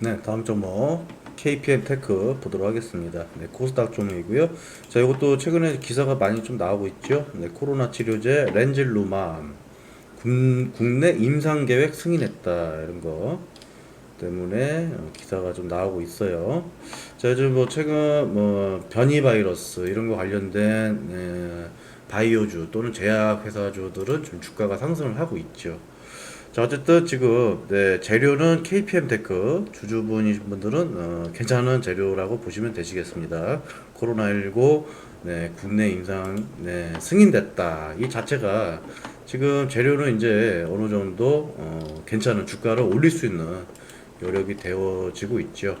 네, 다음 종목 KPM 테크 보도록 하겠습니다. 네, 코스닥 종목이고요. 자, 이것도 최근에 기사가 많이 좀 나오고 있죠. 네, 코로나 치료제 렌질루맘 군, 국내 임상 계획 승인했다 이런 거 때문에 어, 기사가 좀 나오고 있어요. 자, 요즘 뭐 최근 뭐 변이 바이러스 이런 거 관련된 네, 바이오주 또는 제약 회사주들은 좀 주가가 상승을 하고 있죠. 자 어쨌든 지금 네, 재료는 KPM 테크 주주분이신 분들은 어, 괜찮은 재료라고 보시면 되시겠습니다. 코로나19 네, 국내 임상 네, 승인됐다. 이 자체가 지금 재료는 이제 어느 정도 어, 괜찮은 주가를 올릴 수 있는 여력이 되어지고 있죠.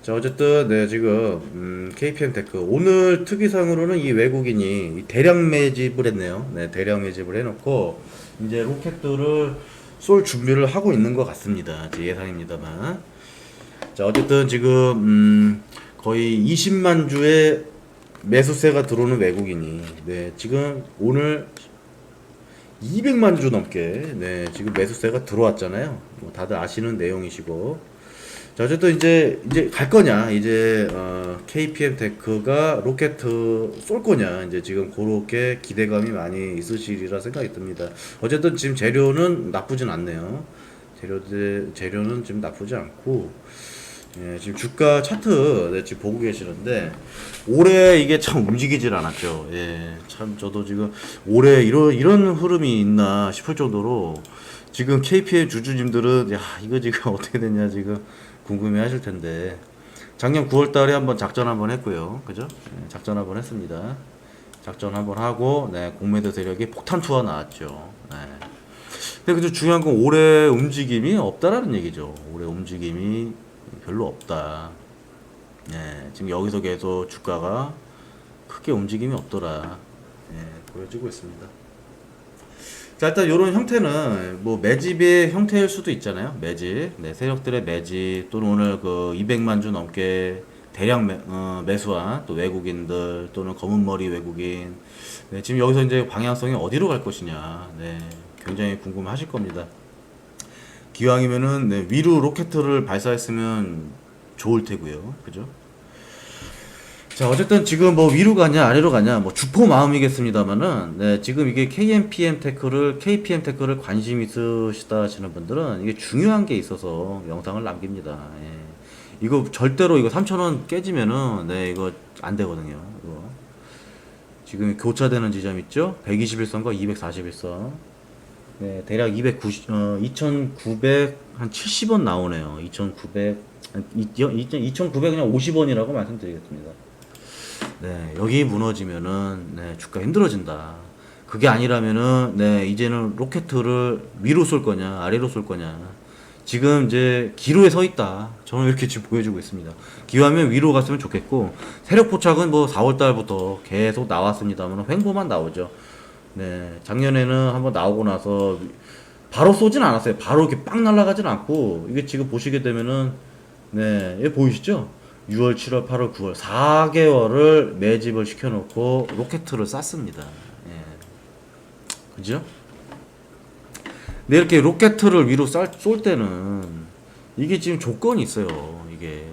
자 어쨌든 네 지금 음, KPM 테크 오늘 특이상으로는 이 외국인이 이 대량 매집을 했네요. 네 대량 매집을 해놓고 이제 로켓들을 쏠 준비를 하고 있는 것 같습니다. 제 예상입니다만. 자, 어쨌든 지금, 음, 거의 20만 주의 매수세가 들어오는 외국인이, 네, 지금 오늘 200만 주 넘게, 네, 지금 매수세가 들어왔잖아요. 뭐 다들 아시는 내용이시고. 자, 어쨌든 이제, 이제 갈 거냐, 이제, 어, KPM 테크가 로켓 쏠 거냐, 이제 지금 그렇게 기대감이 많이 있으시리라 생각이 듭니다. 어쨌든 지금 재료는 나쁘진 않네요. 재료들, 재료는 지금 나쁘지 않고, 예, 지금 주가 차트 네, 지금 보고 계시는데 올해 이게 참 움직이질 않았죠. 예, 참 저도 지금 올해 이런 이런 흐름이 있나 싶을 정도로 지금 KPM 주주님들은 야 이거 지금 어떻게 됐냐 지금 궁금해하실 텐데 작년 9월달에 한번 작전 한번 했고요, 그죠? 예, 작전 한번 했습니다. 작전 한번 하고 네, 공매도 세력이 폭탄 투하 나왔죠. 네. 근데 그 중요한 건 올해 움직임이 없다라는 얘기죠. 올해 움직임이 별로 없다. 네, 지금 여기서 계속 주가가 크게 움직임이 없더라. 네, 보여지고 있습니다. 자, 일단 이런 형태는 뭐 매집의 형태일 수도 있잖아요. 매집. 네, 세력들의 매집 또는 오늘 그 200만 주 넘게 대량 매, 어, 매수한 또 외국인들 또는 검은 머리 외국인. 네, 지금 여기서 이제 방향성이 어디로 갈 것이냐. 네, 굉장히 궁금하실 겁니다. 기왕이면은 네, 위로 로켓을 발사했으면 좋을 테고요. 그죠? 자, 어쨌든 지금 뭐 위로 가냐 아래로 가냐 뭐 주포 마음이겠습니다만은 네, 지금 이게 KMPM 테크를 KPM 테크를 관심 있으시다 하시는 분들은 이게 중요한 게 있어서 영상을 남깁니다. 예. 이거 절대로 이거 3,000원 깨지면은 네, 이거 안 되거든요. 이거. 지금 교차되는 지점 있죠? 121선과 241선. 네, 대략 290, 어, 2,900, 한 70원 나오네요. 2,900, 한 2,900 그냥 50원이라고 말씀드리겠습니다. 네, 여기 무너지면은, 네, 주가 힘들어진다. 그게 아니라면은, 네, 이제는 로켓을 위로 쏠 거냐, 아래로 쏠 거냐. 지금 이제 기로에 서 있다. 저는 이렇게 지금 보여주고 있습니다. 기왕이면 위로 갔으면 좋겠고, 세력 포착은 뭐 4월 달부터 계속 나왔습니다만, 횡보만 나오죠. 네, 작년에는 한번 나오고 나서 바로 쏘진 않았어요. 바로 이렇게 빵 날아가진 않고 이게 지금 보시게 되면은 네, 얘 보이시죠? 6월, 7월, 8월, 9월 4개월을 매집을 시켜놓고 로켓을 쐈습니다. 예. 그죠? 근데 이렇게 로켓을 위로 쌀, 쏠 때는 이게 지금 조건이 있어요. 이게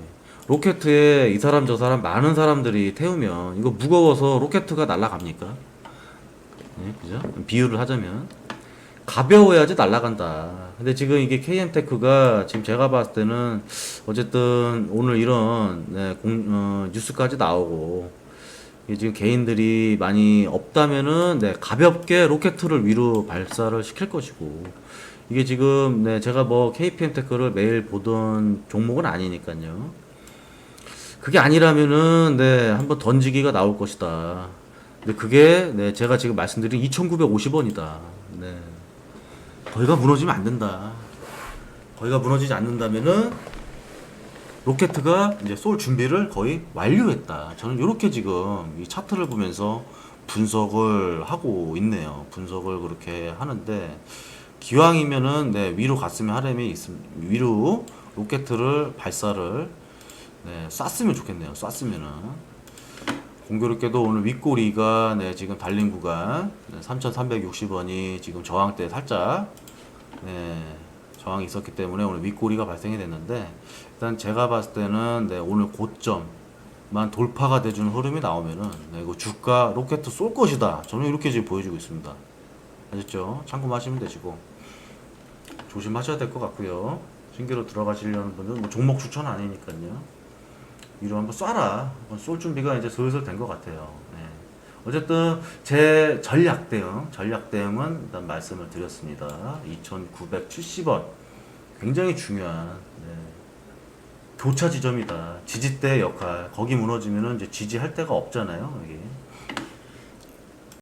로켓에 이 사람 저 사람 많은 사람들이 태우면 이거 무거워서 로켓가 날아갑니까? 네, 그죠? 비유를 하자면 가벼워야지 날아간다. 근데 지금 이게 KM테크가 지금 제가 봤을 때는 어쨌든 오늘 이런 네, 공, 어, 뉴스까지 나오고 지금 개인들이 많이 없다면은 네, 가볍게 로켓을 위로 발사를 시킬 것이고 이게 지금 네, 제가 뭐 KPM테크를 매일 보던 종목은 아니니까요. 그게 아니라면은 네, 한번 던지기가 나올 것이다. 근데 그게 네, 제가 지금 말씀드린 2,950원이다. 네. 거기가 무너지면 안 된다. 거기가 무너지지 않는다면은 로켓가 이제 쏠 준비를 거의 완료했다. 저는 이렇게 지금 이 차트를 보면서 분석을 하고 있네요. 분석을 그렇게 하는데 기왕이면은 네, 위로 갔으면 하렘이 있음 위로 로켓을 발사를 네, 쐈으면 좋겠네요. 쐈으면은 공교롭게도 오늘 윗꼬리가 네, 지금 달린 구간 네, 3,360원이 지금 저항대 살짝 네, 저항이 있었기 때문에 오늘 윗꼬리가 발생이 됐는데 일단 제가 봤을 때는 네, 오늘 고점만 돌파가 돼주는 흐름이 나오면은 네, 이거 주가 로켓 쏠 것이다. 저는 이렇게 지금 보여주고 있습니다. 아셨죠? 참고하시면 되시고 조심하셔야 될 것 같고요. 신규로 들어가시려는 분들은 뭐 종목 추천 아니니까요. 위로 한번 쏴라. 한번 쏠 준비가 이제 슬슬 된 것 같아요. 네. 어쨌든 제 전략 대응, 전략 대응은 일단 말씀을 드렸습니다. 2,970원. 굉장히 중요한 네. 교차 지점이다. 지지대 역할. 거기 무너지면은 이제 지지할 데가 없잖아요. 여기.